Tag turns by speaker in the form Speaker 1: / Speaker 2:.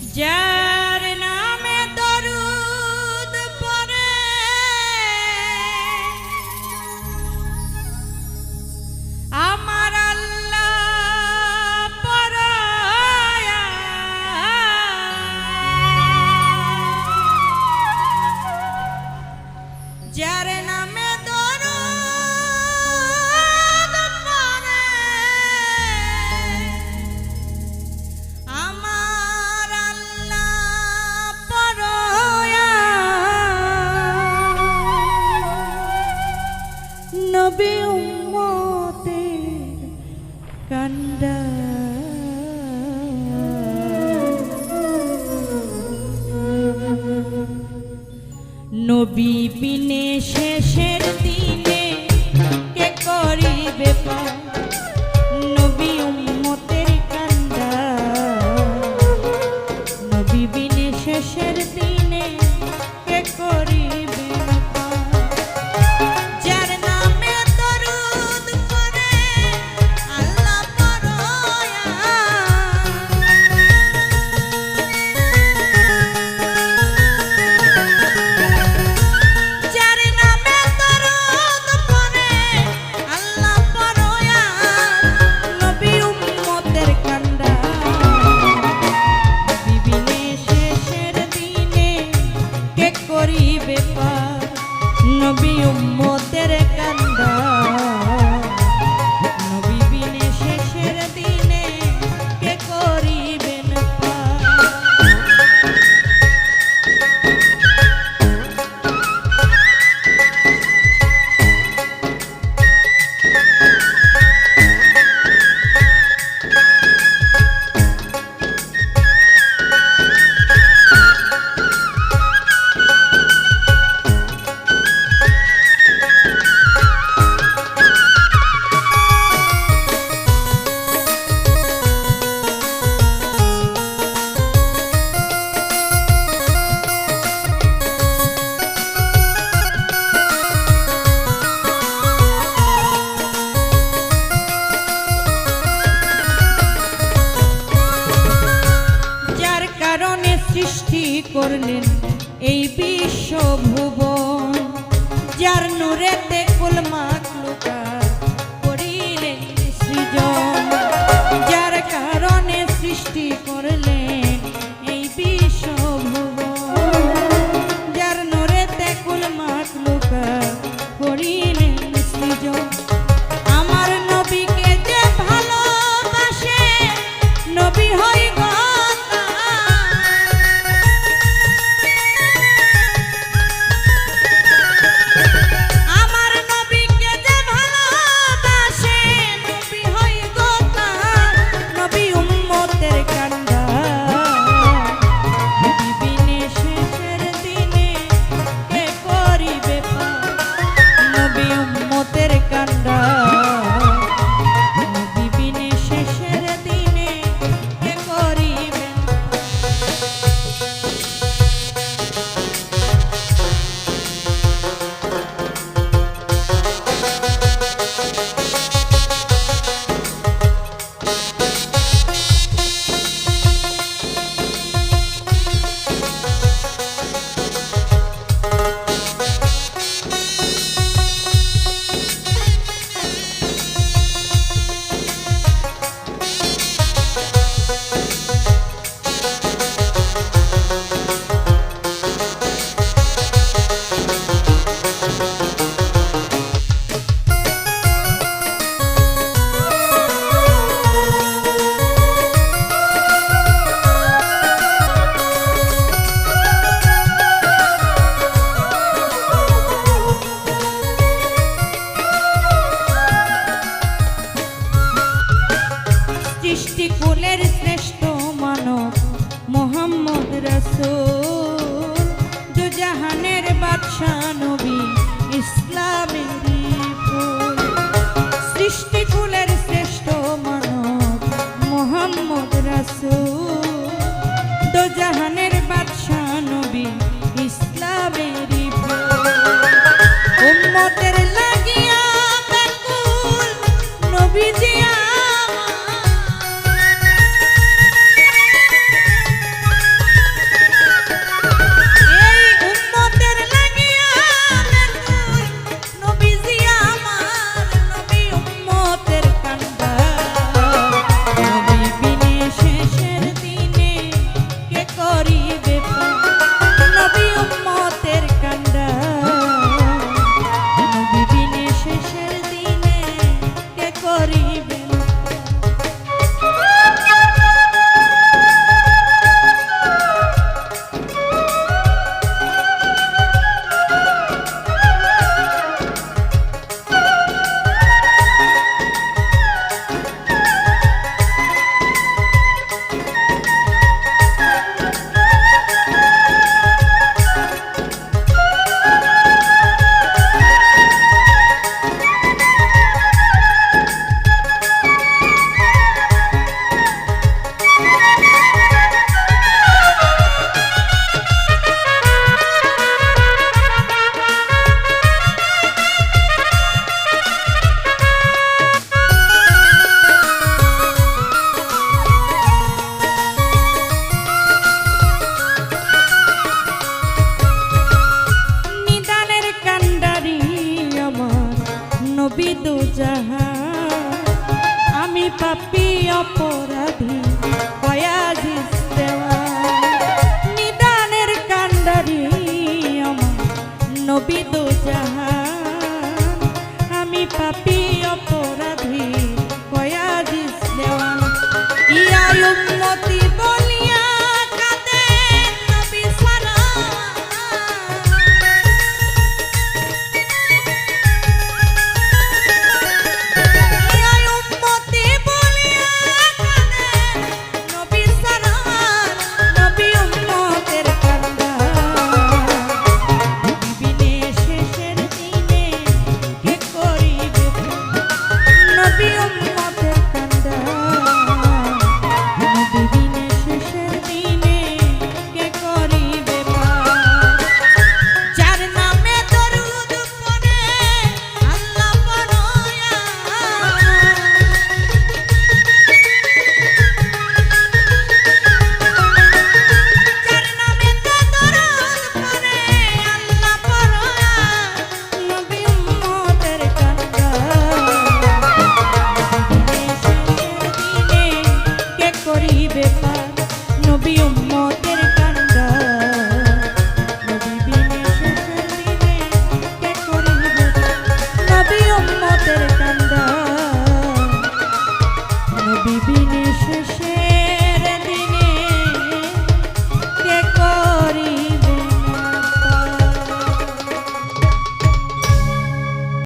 Speaker 1: Yeah. নবী পিনে শেষের দিনে কে করিবে নবী উম্মতের কান্দা নবী পিনে শেষের বলেন এই বিশ্ব ভুবন যার নুরেতে কুলমা লুকা করিলেন সৃজন আচ্ছা নবী।